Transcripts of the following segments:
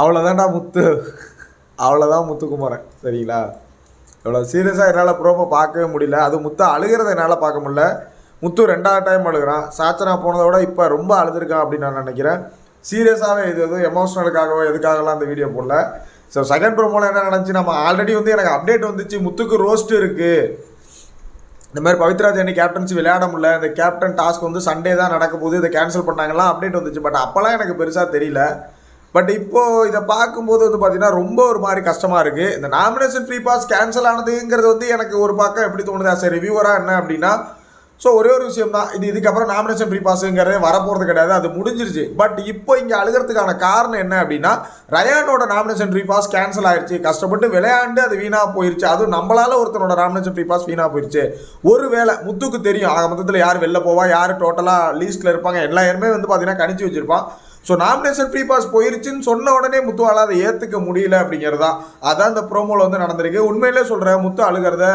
அவ்வளோதான்டா முத்து. அவ்வளோதான் முத்துக்குமாரன் சரிங்களா? இவ்வளோ சீரியஸாக என்னால் ப்ரோமோ பார்க்கவே முடியல. அது முத்து அழுகிறத என்னால் பார்க்க முடியல. முத்து ரெண்டாவது டைம் அழுகிறான். சாச்சனா போனதை விட இப்போ ரொம்ப அழுதுருக்கான் அப்படின்னு நான் நினைக்கிறேன். சீரியஸாகவே இது எதுவும் எமோஷனலுக்காகவோ எதுக்காகலாம் அந்த வீடியோ போடல. ஸோ செகண்ட் ப்ரோமோவில் என்ன நினச்சி நம்ம ஆல்ரெடி வந்து எனக்கு அப்டேட் வந்துச்சு. முத்துக்கு ரோஸ்ட் இருக்குது இந்த மாதிரி பவித்ரா என்னை கேப்டன்சி விளையாட முடியல. இந்த கேப்டன் டாஸ்க் வந்து சண்டே தான் நடக்க போகுது. இதை கேன்சல் பண்ணாங்கலாம் அப்டேட் வந்துச்சு. பட் அப்போல்லாம் எனக்கு பெருசாக தெரியல. பட் இப்போது இதை பார்க்கும்போது வந்து பார்த்தீங்கன்னா ரொம்ப ஒரு மாதிரி கஷ்டமாக இருக்குது இந்த நாமினேஷன் ஃப்ரீ பாஸ் கேன்சல் ஆனதுங்கிறது வந்து எனக்கு ஒரு பக்கம் எப்படி தோணுது? ஆஸ் ரிவ்யூவராக என்ன அப்படின்னா ஸோ ஒரே ஒரு விஷயம் தான் இது இதுக்கப்புறம் நாமினேஷன் ஃப்ரீ பாஸுங்கிறதே வரப்போகிறது கிடையாது அது முடிஞ்சிருச்சு. பட் இப்போ இங்கே அழுகிறதுக்கான காரணம் என்ன அப்படின்னா ரயானோட நாமினேஷன் ஃப்ரீ பாஸ் கேன்சல் ஆயிடுச்சு கஷ்டப்பட்டு விளையாண்டு அது வீணாக போயிருச்சு. அதுவும் நம்மளால ஒருத்தனோட நாமினேஷன் ஃப்ரீ பாஸ் வீணாக போயிருச்சு. ஒருவேளை முத்துக்கு தெரியும் ஆக மொத்தத்தில் யார் வெளில போவா யார் டோட்டலாக லீஸ்ட்டில் இருப்பாங்க எல்லா யாருமே வந்து பார்த்தீங்கன்னா கணிச்சு வச்சிருப்பான். ஸோ நாமினேஷன் ஃப்ரீ பாஸ் போயிருச்சுன்னு சொன்ன உடனே முத்துவால் அதை ஏற்றுக்க முடியல அப்படிங்கிறது தான் அதான் இந்த ப்ரோமோவில் வந்து நடந்திருக்கு. உண்மையிலே சொல்கிறேன் முத்து அழுகிறத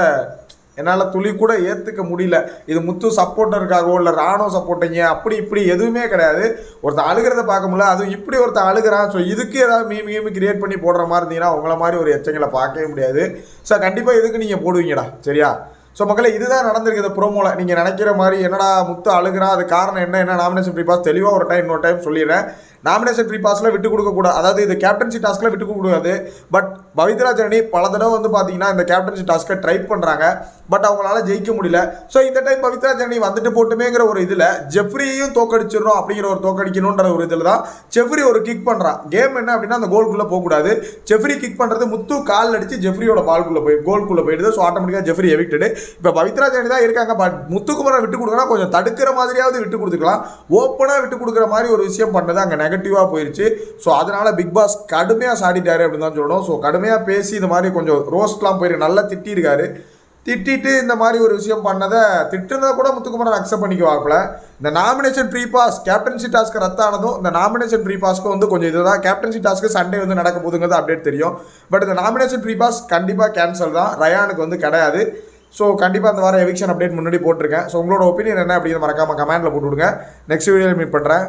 என்னால் துளி கூட ஏற்றுக்க முடியல. இது முத்து சப்போர்ட்டருக்காகவோ இல்லை ராணுவ சப்போர்ட்டிங்க அப்படி இப்படி எதுவுமே கிடையாது. ஒருத்தன் அழுகிறத பார்க்க முடியல. அதுவும் இப்படி ஒருத்தன் அழுகிறான். ஸோ இதுக்கு ஏதாவது மீம் மீம் கிரியேட் பண்ணி போடுற மாதிரி இருந்தீங்கன்னா உங்களை மாதிரி ஒரு எச்சங்களை பார்க்கவே முடியாது. ஸோ கண்டிப்பாக இதுக்கு நீங்கள் போடுவீங்கடா. சரியா? ஸோ மக்களே இதுதான் நடந்திருக்குது ப்ரோமோவில் நீங்கள் நினைக்கிற மாதிரி என்னடா முத்து அழுகிறான்? அது காரணம் என்ன? என்ன நாமினேஷன் ப்ரீ பாஸ் தெளிவாக ஒரு டைம் இன்னொரு டைம் சொல்லிடுறேன். நாமினேஷன் ப்ரீ பாஸில் விட்டு கொடுக்கக்கூடாது அதாவது இது கேப்டன்சி டாஸ்க்கில் விட்டு கொடுக்கக்கூடாது. பட் பவித்ரா ஜனனி பல தடவை வந்து பார்த்தீங்கன்னா இந்த கேப்டன்சி டாஸ்க்கை ட்ரை பண்ணுறாங்க பட் அவங்களால ஜெயிக்க முடியல. ஸோ இந்த டைம் பவித்ரா ஜனனி வந்துட்டு போட்டுமேங்கிற ஒரு இதில் ஜெஃப்ரியையும் தோக்கடிச்சிடணும் அப்படிங்கிற ஒரு தோக்கடிக்கணுன்ற ஒரு இதில் தான் ஜெஃப்ரி ஒரு கிக் பண்ணுறான் கேம் என்ன அப்படின்னா அந்த கோல்குள்ளே போகக்கூடாது. ஜெஃப்ரி கிக் பண்ணுறது முத்து கால் அடித்து ஜெஃப்ரியோட பால்குள்ளே போய் கோல்குள்ளே போயிடுது. ஸோ ஆட்டோமேட்டிக்காக ஜெஃப்ரி எவிக்டடு இப்போ பவித்ரா ஜனனி தான் இருக்காங்க. பட் முத்துக்குமரன் விட்டு கொடுக்கலாம் கொஞ்சம் தடுக்கிற மாதிரியாவது விட்டு கொடுத்துக்கலாம். ஓப்பனாக விட்டு கொடுக்குற மாதிரி ஒரு விஷயம் பண்ணது அங்கே நெகட்டிவாக போயிடுச்சு ஸோ அதனால் பிக் பாஸ் கடுமையாக சாடிட்டாரு அப்படின்னு தான் சொல்லணும். ஸோ கடுமையாக பேசி இந்த மாதிரி கொஞ்சம் ரோஸ்ட்லாம் போயிரு. நல்லா திட்டிருக்காரு. திட்டிட்டு இந்த மாதிரி ஒரு விஷயம் பண்ணதை திட்டுனதை கூட முத்துக்குமரன் அக்செப்ட் பண்ணிக்குவாப்புல இந்த nomination free pass captaincy task ரத்தானதும் இந்த நாமினேஷன் ப்ரீ பாஸ்க்கு வந்து கொஞ்சம் இதுதான். கேப்டன்சி டாஸ்க்கு சண்டே வந்து நடக்க போதுங்கிறது அப்டேட் தெரியும். பட் இந்த நாமினேஷன் ஃப்ரீ பாஸ் கண்டிப்பாக கேன்சல் தான். ரயானுக்கு வந்து கிடையாது. ஸோ கண்டிப்பாக அந்த வாரம் எவிக்ஷன் அப்டேட் முன்னாடி போட்டிருக்கேன். ஸோ உங்களோட ஒப்பீனியன் என்ன அப்படின்னு மறக்காமல் கமெண்ட்டில் போட்டு விடுங்க. நெக்ஸ்ட் வீடியோவில் மீட் பண்ணுறேன்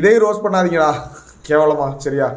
இதே ரோஸ் பண்ணாதீங்களா கேவலமா சரியா?